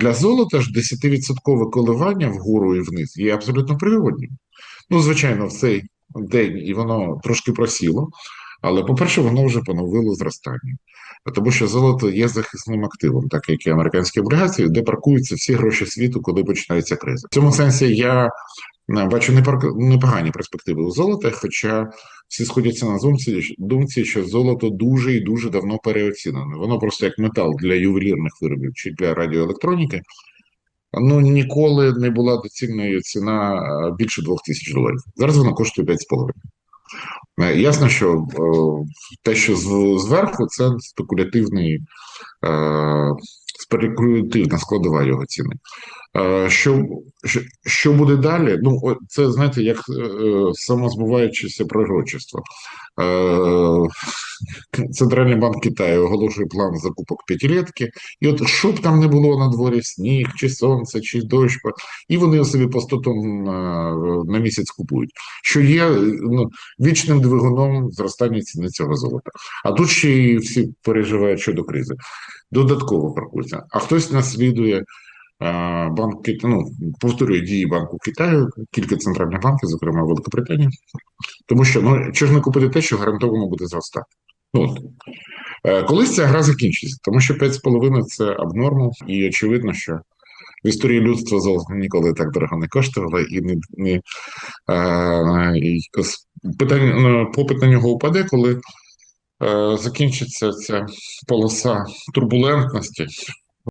Для золота ж 10% коливання вгору і вниз є абсолютно природнім. Ну, звичайно, в цей день і воно трошки просіло, але, по-перше, воно вже поновило зростання. Тому що золото є захисним активом, так як і американські облігації, де паркуються всі гроші світу, коли починається криза. В цьому сенсі я е, бачу непогані перспективи у золота, хоча всі сходяться на думці, що золото дуже і дуже давно переоцінене. Воно просто як метал для ювелірних виробів чи для радіоелектроніки. Ну ніколи не була доцільною ціна е, більше двох тисяч доларів. Зараз вона коштує 5,5. Е, Ясно, що е, те, що зверху, це спекулятивний, спекулятивна складова його ціни. Е, Що, що, буде далі? Ну, це знаєте, як е, самозбуваючеся пророчество. Е, Центральний банк Китаю оголошує план закупок п'ятилетки, і от що б там не було на дворі, сніг, чи сонце, чи дощ, і вони собі по 100 тонн на місяць купують, що є ну, вічним двигуном зростання ціни цього золота. А тут ще й всі переживають щодо кризи. Додатково паркується. А хтось наслідує банк ну, повторює дії Банку Китаю, кілька центральних банків, зокрема Великобританії, тому що ну чи ж не купити те, що гарантовано буде зростати. Ну. Е, Колись ця гра закінчиться, тому що 5,5 – це абнорму, і очевидно, що в історії людства золото ніколи так дорого не коштувало, і не, не е, і питання ну, попит на нього упаде, коли е, закінчиться ця полоса турбулентності,